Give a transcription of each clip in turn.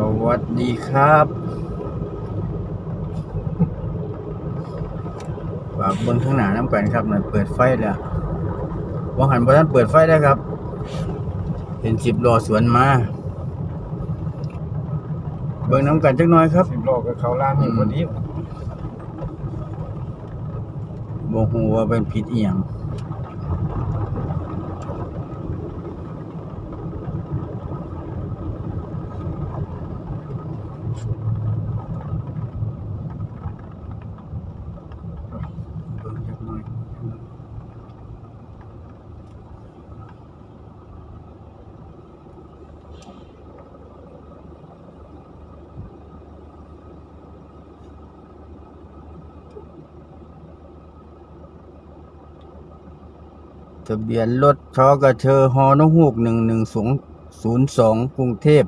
สวัสดีครับ ฝากเบิ้งข้างหน้าน้ำกันครับนั่นเปิดไฟแล้วว่าหันบอท่านเปิดไฟได้ครับ เห็นสิบล้อสวนมา เบิ้งน้ำกันจักหน้อยครับ สิบโลก็เขาล้านอยู่พอดีบ่ฮู้ว่าเป็นผิดอีหยังเบิ่งจักหน่อย ทะเบียนรถชอกระเชอฮอนกฮูกหนึ่งหนึ่งสองศูนย์สองกรุงเทพ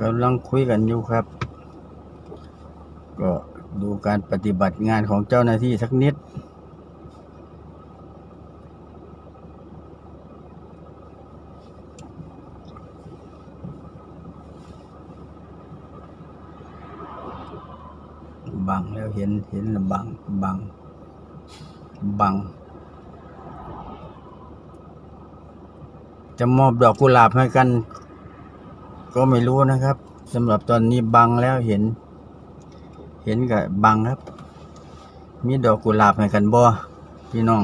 กำลังคุยกันอยู่ครับ ก็ดูการปฏิบัติงานของเจ้าหน้าที่สักนิด บังแล้วเห็นเห็นบัง บัง บัง จะมอบดอกกุหลาบให้กัน ก็ไม่รู้นะครับสำหรับตอนนี้บังแล้วเห็น เห็นกับบังครับ มีดอกกุหลาบให้กันบ่พี่น้อง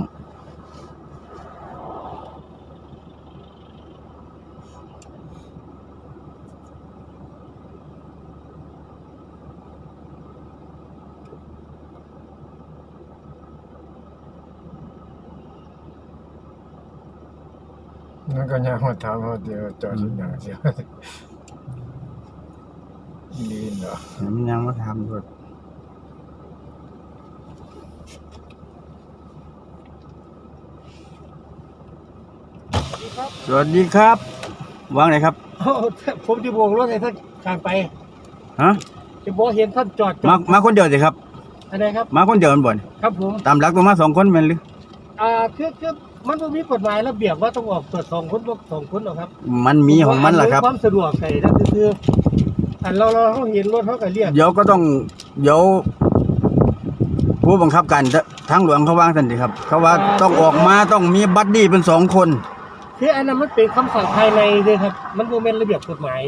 นั่นก็ยังมาถามว่าเดี๋ ยวจอดที่ไหนเสียดีนเหรอเห็นมันยังมาทำด้วยสวัสดีครับวางไหนครับโอ้ผมจะโบกรถให้ท่านข้ามไปฮะจะบอกเห็นท่านจอดจอมาดมาคนเดียวสิครับอะไรครับ มาคนเดียวมันบ่นครับผมตามหลักต้องมาสองคนแม่นหรืออ่าคือคือมันต้องมีกฎหมายระเบียบว่าต้องออกตรวจสองคนบ่สองคนหรอกครับ มันมีของมันล่ะครับความสะดวกใส่นั่นก็คือ อันเราเราเขาเห็นรถเขาก็เรียกเดี๋ยวก็ต้องเดี๋ยวผู้บังคับการทางหลวงเขาวางสันติครับ เขาว่าต้องออกมาต้องมีบัดดี้เป็นสองคน คืออันนั้นมันเป็นคำสั่งภายในเลยครับ มันโมเมนระเบียบกฎหมาย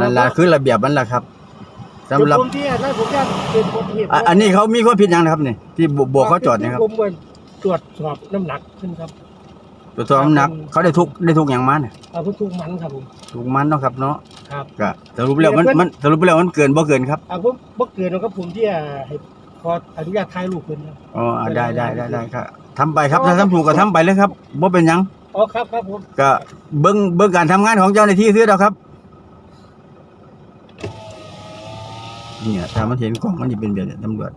นั่นแหละคือระเบียบมันแหละครับสำหรับเดี๋ยวผมที่อันนั้นผมจะเป็นคนเหตุอะอันนี้เขามีความผิดหยังนะครับนี่ที่โบกเขาจอดเนะครับผมเหมือนตรวจสอบน้ำหนักขึ้นครับ ตัวจสอบน้ำหนัก เขาได้ทุกได้ทุกอย่างมาเนี่ยเอาพุทุกมันครับผม ทุกมันเนาะครับเนาะครับ ก็สรุปแล้วมันมันสรุปแล้วมันเกินบ่เกินครับเอาผมบ่เกินนะครับผมที่อ่าให้ขออนุญาตถ่ายรูปเพิ่นครับ อ๋ออะได้ได้ได้ได้ครับทำไปครับถ้าทำถูกก็ทำไปเลยครับบ่เป็นหยังอ๋อครับครับผม ก็เบิ่งเบิ่งการทำงานของเจ้าหน้าที่ซื้อแล้วครับเนี่ยถ้ามันเห็นกล้องมันจะเป็นแบบนี้ตำรวจ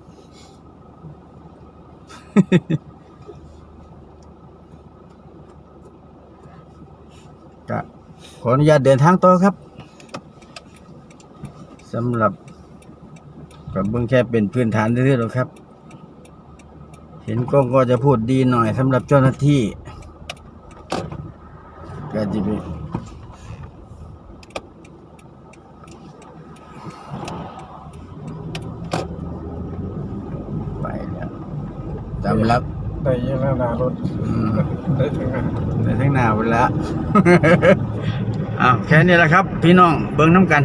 ก็ขออนุญาตเดินทางต่อครับสำหรับกับเบื้องแค่เป็นพื้นฐานเรื่อยๆหรอกครับ เห็นกล้องก็จะพูดดีหน่อยสำหรับเจ้าหน้าที่ก็จะไปไปแล้วสำหรับ ได้ยินแล้วนารถอืมได้ถึงอะในทั้งหน้าไปแล้ว อ้าวแค่นี้แหละครับ พี่น้องเบิ่งน้ำกัน